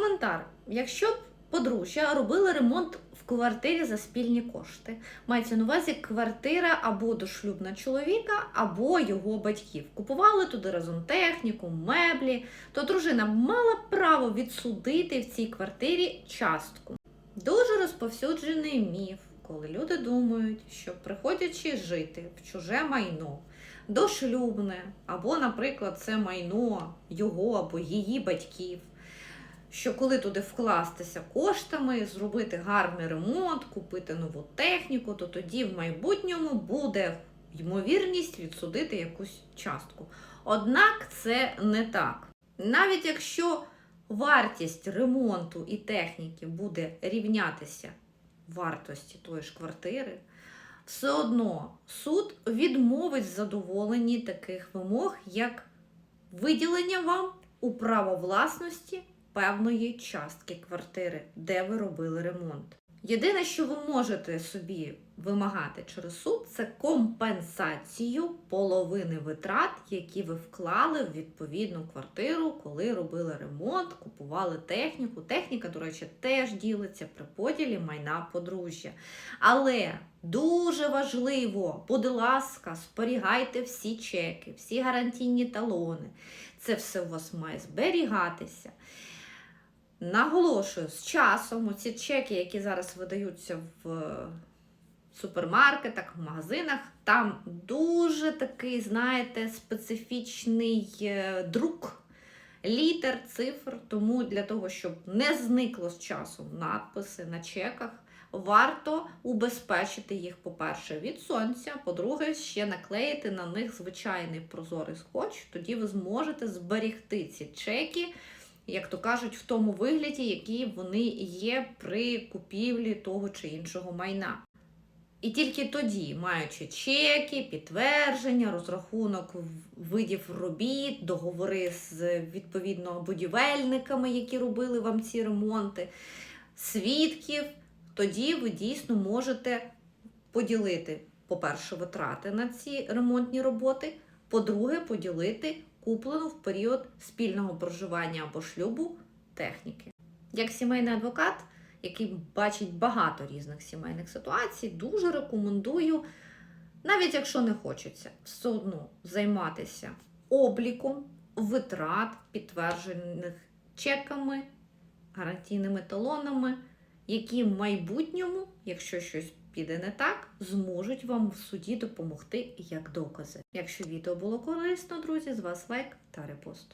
Коментар. Якщо б подружжя робили ремонт в квартирі за спільні кошти, мається на увазі квартира або дошлюбна чоловіка, або його батьків. Купували туди разом техніку, меблі, то дружина мала право відсудити в цій квартирі частку. Дуже розповсюджений міф, коли люди думають, що приходячи жити в чуже майно, дошлюбне, або, наприклад, це майно його або її батьків. Що коли туди вкластися коштами, зробити гарний ремонт, купити нову техніку, то тоді в майбутньому буде ймовірність відсудити якусь частку. Однак це не так. Навіть якщо вартість ремонту і техніки буде рівнятися вартості тої ж квартири, все одно суд відмовить в задоволенні таких вимог, як виділення вам у право власності певної частки квартири, де ви робили ремонт. Єдине, що ви можете собі вимагати через суд, це компенсацію половини витрат, які ви вклали в відповідну квартиру, коли робили ремонт, купували техніку. Техніка, до речі, теж ділиться при поділі майна подружжя. Але дуже важливо, будь ласка, зберігайте всі чеки, всі гарантійні талони. Це все у вас має зберігатися. Наголошую, з часом оці чеки, які зараз видаються в супермаркетах, в магазинах, там дуже такий, знаєте, специфічний е, друк літер, цифр. Тому для того, щоб не зникло з часом надписи на чеках, варто убезпечити їх, по-перше, від сонця, по-друге, ще наклеїти на них звичайний прозорий скотч. Тоді ви зможете зберігти ці чеки як то кажуть, в тому вигляді, які вони є при купівлі того чи іншого майна. І тільки тоді, маючи чеки, підтвердження, розрахунок видів робіт, договори з відповідно будівельниками, які робили вам ці ремонти, свідків, тоді ви дійсно можете поділити, по-перше, витрати на ці ремонтні роботи, по-друге, поділити куплену в період спільного проживання або шлюбу техніки. Як сімейний адвокат, який бачить багато різних сімейних ситуацій, дуже рекомендую, навіть якщо не хочеться, все одно займатися обліком витрат, підтверджених чеками, гарантійними талонами, які в майбутньому, якщо щось піде не так, зможуть вам в суді допомогти як докази. Якщо відео було корисно, друзі, з вас лайк та репост.